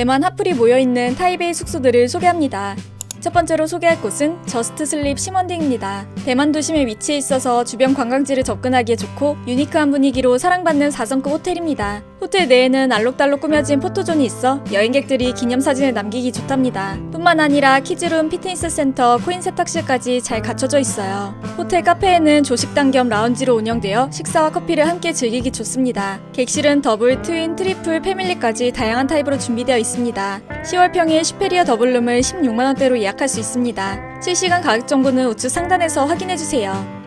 대만 핫플이 모여있는 타이베이 숙소들을 소개합니다. 첫 번째로 소개할 곳은 저스트 슬립 심원딩입니다. 대만 도심에 위치해 있어서 주변 관광지를 접근하기에 좋고 유니크한 분위기로 사랑받는 4성급 호텔입니다. 호텔 내에는 알록달록 꾸며진 포토존이 있어 여행객들이 기념사진을 남기기 좋답니다. 뿐만 아니라 키즈룸, 피트니스 센터, 코인 세탁실까지 잘 갖춰져 있어요. 호텔 카페에는 조식당 겸 라운지로 운영되어 식사와 커피를 함께 즐기기 좋습니다. 객실은 더블, 트윈, 트리플, 패밀리까지 다양한 타입으로 준비되어 있습니다. 10월 평일 슈페리어 더블룸을 16만원대로 예약할 수 있습니다. 실시간 가격 정보는 우측 상단에서 확인해주세요.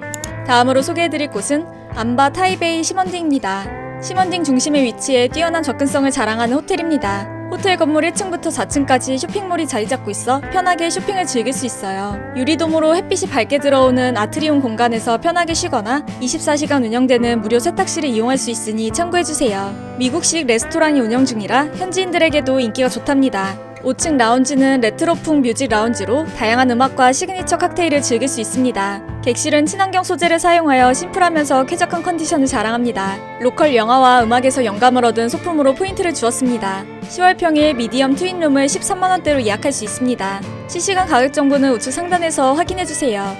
다음으로 소개해드릴 곳은 안바 타이베이 시먼딩입니다. 시먼딩 중심에 위치해 뛰어난 접근성을 자랑하는 호텔입니다. 호텔 건물 1층부터 4층까지 쇼핑몰이 자리 잡고 있어 편하게 쇼핑을 즐길 수 있어요. 유리도모로 햇빛이 밝게 들어오는 아트리움 공간에서 편하게 쉬거나 24시간 운영되는 무료 세탁실을 이용할 수 있으니 참고해주세요. 미국식 레스토랑이 운영 중이라 현지인들에게도 인기가 좋답니다. 5층 라운지는 레트로풍 뮤직 라운지로 다양한 음악과 시그니처 칵테일을 즐길 수 있습니다. 객실은 친환경 소재를 사용하여 심플하면서 쾌적한 컨디션을 자랑합니다. 로컬 영화와 음악에서 영감을 얻은 소품으로 포인트를 주었습니다. 10월 평일 미디엄 트윈룸을 13만원대로 예약할 수 있습니다. 실시간 가격 정보는 우측 상단에서 확인해주세요.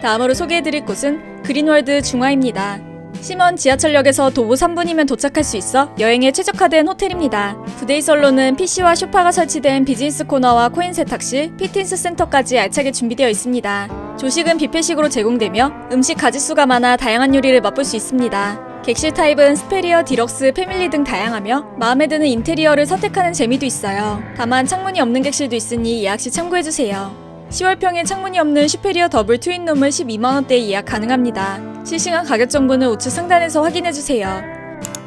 다음으로 소개해드릴 곳은 그린월드 중화입니다. 심원 지하철역에서 도보 3분이면 도착할 수 있어 여행에 최적화된 호텔입니다. 부데이설로는 PC와 소파가 설치된 비즈니스 코너와 코인 세탁실, 피트니스 센터까지 알차게 준비되어 있습니다. 조식은 뷔페식으로 제공되며 음식 가짓수가 많아 다양한 요리를 맛볼 수 있습니다. 객실 타입은 스페리어, 디럭스, 패밀리 등 다양하며 마음에 드는 인테리어를 선택하는 재미도 있어요. 다만 창문이 없는 객실도 있으니 예약 시 참고해주세요. 10월 평일 창문이 없는 슈페리어 더블 트윈룸을 12만원대에 예약 가능합니다. 실시간 가격 정보는 우측 상단에서 확인해주세요.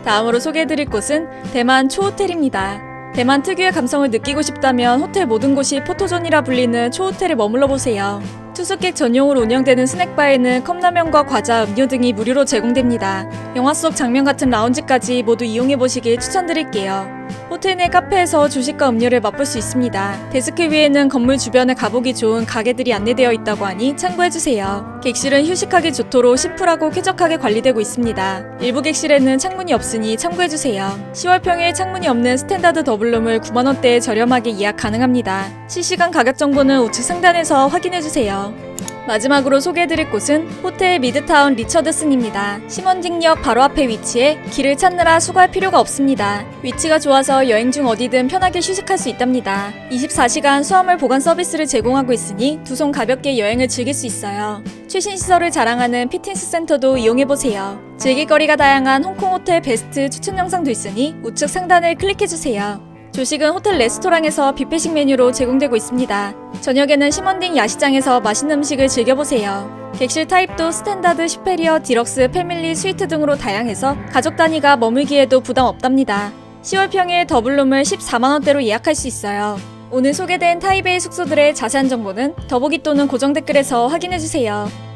다음으로 소개해드릴 곳은 대만 초호텔입니다. 대만 특유의 감성을 느끼고 싶다면 호텔 모든 곳이 포토존이라 불리는 초호텔에 머물러 보세요. 투숙객 전용으로 운영되는 스낵바에는 컵라면과 과자, 음료 등이 무료로 제공됩니다. 영화 속 장면 같은 라운지까지 모두 이용해 보시길 추천드릴게요. 호텔 내 카페에서 주식과 음료를 맛볼 수 있습니다. 데스크 위에는 건물 주변에 가보기 좋은 가게들이 안내되어 있다고 하니 참고해주세요. 객실은 휴식하기 좋도록 심플하고 쾌적하게 관리되고 있습니다. 일부 객실에는 창문이 없으니 참고해주세요. 10월 평일 창문이 없는 스탠다드 더블룸을 9만원대에 저렴하게 예약 가능합니다. 실시간 가격 정보는 우측 상단에서 확인해주세요. 마지막으로 소개해드릴 곳은 호텔 미드타운 리처드슨입니다. 심원딩역 바로 앞에 위치해 길을 찾느라 수고할 필요가 없습니다. 위치가 좋아서 여행 중 어디든 편하게 휴식할 수 있답니다. 24시간 수화물 보관 서비스를 제공하고 있으니 두 손 가볍게 여행을 즐길 수 있어요. 최신 시설을 자랑하는 피트니스 센터도 이용해보세요. 즐길거리가 다양한 홍콩 호텔 베스트 추천 영상도 있으니 우측 상단을 클릭해주세요. 조식은 호텔 레스토랑에서 뷔페식 메뉴로 제공되고 있습니다. 저녁에는 심원딩 야시장에서 맛있는 음식을 즐겨보세요. 객실 타입도 스탠다드, 슈페리어, 디럭스, 패밀리, 스위트 등으로 다양해서 가족 단위가 머물기에도 부담 없답니다. 10월 평일 더블룸을 14만원대로 예약할 수 있어요. 오늘 소개된 타이베이 숙소들의 자세한 정보는 더보기 또는 고정 댓글에서 확인해주세요.